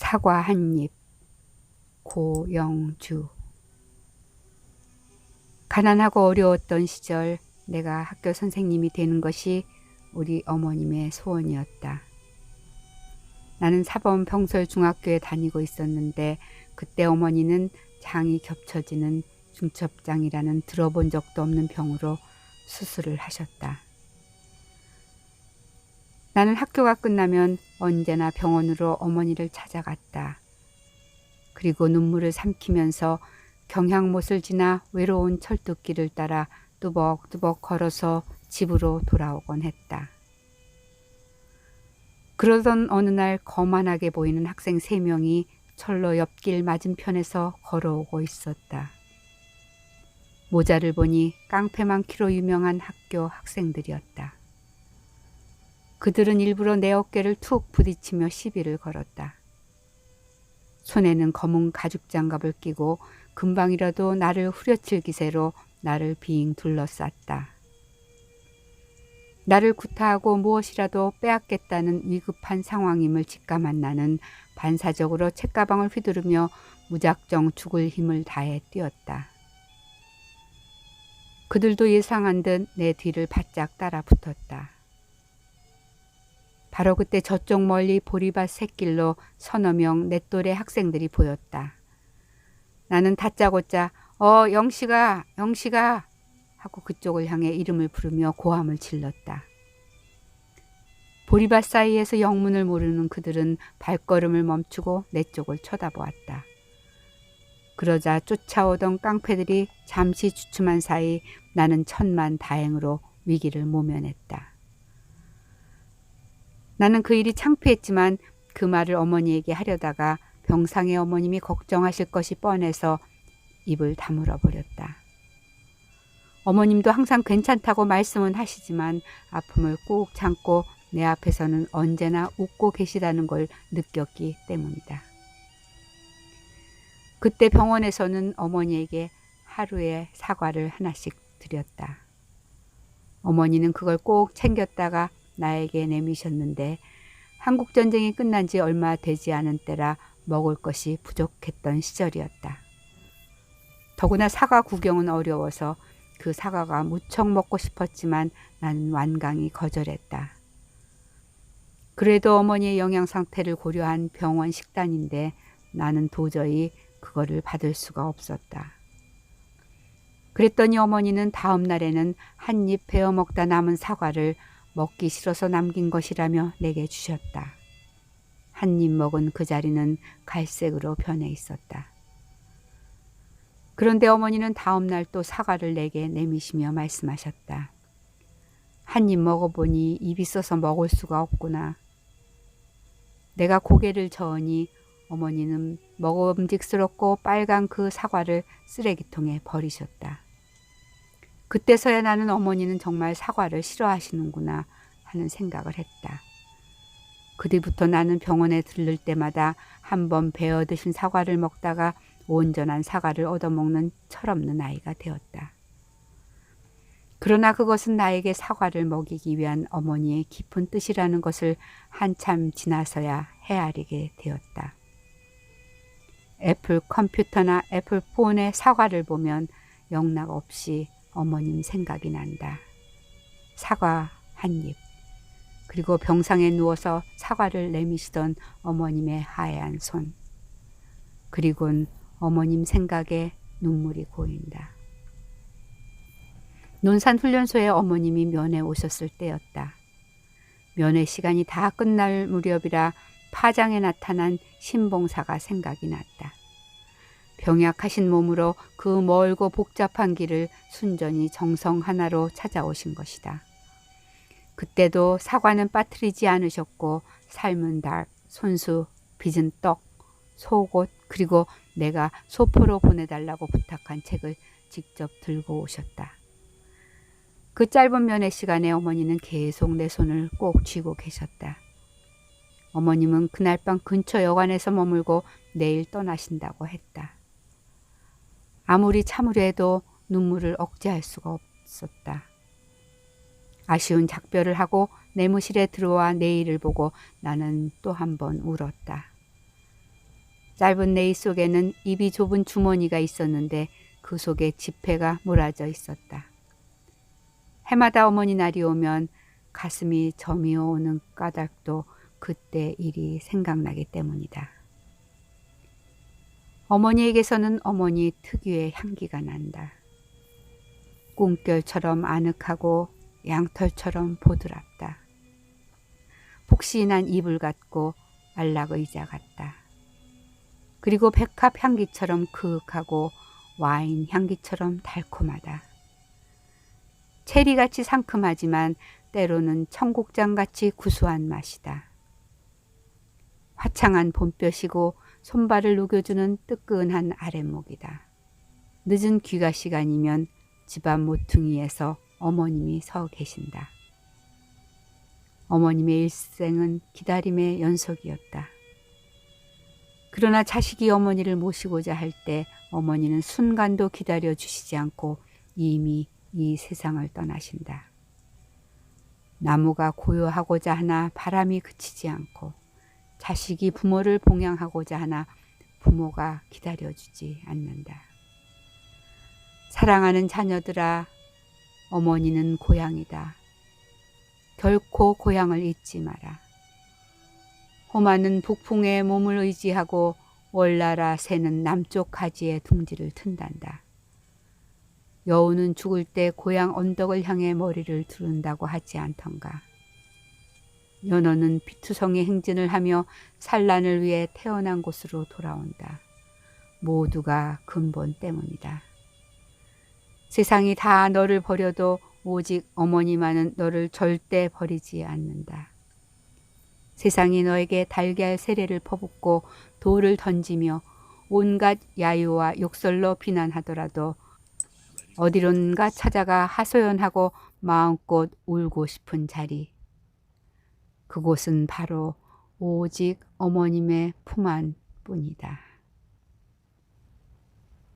사과 한 입. 고영주. 가난하고 어려웠던 시절 내가 학교 선생님이 되는 것이 우리 어머님의 소원이었다. 나는 사범 평설 중학교에 다니고 있었는데 그때 어머니는 장이 겹쳐지는 중첩장이라는 들어본 적도 없는 병으로 수술을 하셨다. 나는 학교가 끝나면 언제나 병원으로 어머니를 찾아갔다. 그리고 눈물을 삼키면서 경향못을 지나 외로운 철도길을 따라 뚜벅뚜벅 걸어서 집으로 돌아오곤 했다. 그러던 어느 날 거만하게 보이는 학생 세 명이 철로 옆길 맞은편에서 걸어오고 있었다. 모자를 보니 깡패 많기로 유명한 학교 학생들이었다. 그들은 일부러 내 어깨를 툭 부딪히며 시비를 걸었다. 손에는 검은 가죽 장갑을 끼고 금방이라도 나를 후려칠 기세로 나를 빙 둘러쌌다. 나를 구타하고 무엇이라도 빼앗겠다는 위급한 상황임을 직감한 나는 반사적으로 책가방을 휘두르며 무작정 죽을 힘을 다해 뛰었다. 그들도 예상한 듯 내 뒤를 바짝 따라 붙었다. 바로 그때 저쪽 멀리 보리밭 샛길로 서너 명 내 또래 학생들이 보였다. 나는 다짜고짜 어 영식아 영식아 하고 그쪽을 향해 이름을 부르며 고함을 질렀다. 보리밭 사이에서 영문을 모르는 그들은 발걸음을 멈추고 내 쪽을 쳐다보았다. 그러자 쫓아오던 깡패들이 잠시 주춤한 사이 나는 천만 다행으로 위기를 모면했다. 나는 그 일이 창피했지만 그 말을 어머니에게 하려다가 병상의 어머님이 걱정하실 것이 뻔해서 입을 다물어 버렸다. 어머님도 항상 괜찮다고 말씀은 하시지만 아픔을 꾹 참고 내 앞에서는 언제나 웃고 계시다는 걸 느꼈기 때문이다. 그때 병원에서는 어머니에게 하루에 사과를 하나씩 드렸다. 어머니는 그걸 꼭 챙겼다가 나에게 내미셨는데 한국 전쟁이 끝난 지 얼마 되지 않은 때라 먹을 것이 부족했던 시절이었다. 더구나 사과 구경은 어려워서 그 사과가 무척 먹고 싶었지만 나는 완강히 거절했다. 그래도 어머니의 영양 상태를 고려한 병원 식단인데 나는 도저히 그거를 받을 수가 없었다. 그랬더니 어머니는 다음 날에는 한 입 베어 먹다 남은 사과를 먹기 싫어서 남긴 것이라며 내게 주셨다. 한 입 먹은 그 자리는 갈색으로 변해 있었다. 그런데 어머니는 다음 날 또 사과를 내게 내미시며 말씀하셨다. 한 입 먹어보니 입이 써서 먹을 수가 없구나. 내가 고개를 저으니 어머니는 먹음직스럽고 빨간 그 사과를 쓰레기통에 버리셨다. 그때서야 나는 어머니는 정말 사과를 싫어하시는구나 하는 생각을 했다. 그 뒤부터 나는 병원에 들를 때마다 한 번 베어 드신 사과를 먹다가 온전한 사과를 얻어먹는 철없는 아이가 되었다. 그러나 그것은 나에게 사과를 먹이기 위한 어머니의 깊은 뜻이라는 것을 한참 지나서야 헤아리게 되었다. 애플 컴퓨터나 애플 폰의 사과를 보면 영락 없이 어머님 생각이 난다. 사과 한 입. 그리고 병상에 누워서 사과를 내미시던 어머님의 하얀 손. 그리곤 어머님 생각에 눈물이 고인다. 논산 훈련소에 어머님이 면회 오셨을 때였다. 면회 시간이 다 끝날 무렵이라 파장에 나타난 신봉사가 생각이 났다. 병약하신 몸으로 그 멀고 복잡한 길을 순전히 정성 하나로 찾아오신 것이다. 그때도 사과는 빠뜨리지 않으셨고 삶은 닭, 손수, 빚은 떡, 속옷 그리고 내가 소포로 보내달라고 부탁한 책을 직접 들고 오셨다. 그 짧은 면회 시간에 어머니는 계속 내 손을 꼭 쥐고 계셨다. 어머님은 그날 밤 근처 여관에서 머물고 내일 떠나신다고 했다. 아무리 참으려 해도 눈물을 억제할 수가 없었다. 아쉬운 작별을 하고 내무실에 들어와 내일을 보고 나는 또 한 번 울었다. 짧은 네이 속에는 입이 좁은 주머니가 있었는데 그 속에 지폐가 몰아져 있었다. 해마다 어머니 날이 오면 가슴이 저미어 오는 까닭도 그때 일이 생각나기 때문이다. 어머니에게서는 어머니 특유의 향기가 난다. 꿈결처럼 아늑하고 양털처럼 보드랍다. 폭신한 이불 같고 안락의자 같다. 그리고 백합 향기처럼 그윽하고 와인 향기처럼 달콤하다. 체리같이 상큼하지만 때로는 청국장같이 구수한 맛이다. 화창한 봄볕이고 손발을 녹여주는 뜨끈한 아랫목이다. 늦은 귀가 시간이면 집안 모퉁이에서 어머님이 서 계신다. 어머님의 일생은 기다림의 연속이었다. 그러나 자식이 어머니를 모시고자 할 때 어머니는 순간도 기다려 주시지 않고 이미 이 세상을 떠나신다. 나무가 고요하고자 하나 바람이 그치지 않고 자식이 부모를 봉양하고자 하나 부모가 기다려주지 않는다. 사랑하는 자녀들아, 어머니는 고향이다. 결코 고향을 잊지 마라. 호마는 북풍에 몸을 의지하고 월나라 새는 남쪽 가지에 둥지를 튼단다. 여우는 죽을 때 고향 언덕을 향해 머리를 두른다고 하지 않던가. 연어는 비투성이 행진을 하며 산란을 위해 태어난 곳으로 돌아온다. 모두가 근본 때문이다. 세상이 다 너를 버려도 오직 어머니만은 너를 절대 버리지 않는다. 세상이 너에게 달걀 세례를 퍼붓고 돌을 던지며 온갖 야유와 욕설로 비난하더라도 어디론가 찾아가 하소연하고 마음껏 울고 싶은 자리. 그곳은 바로 오직 어머님의 품 안 뿐이다.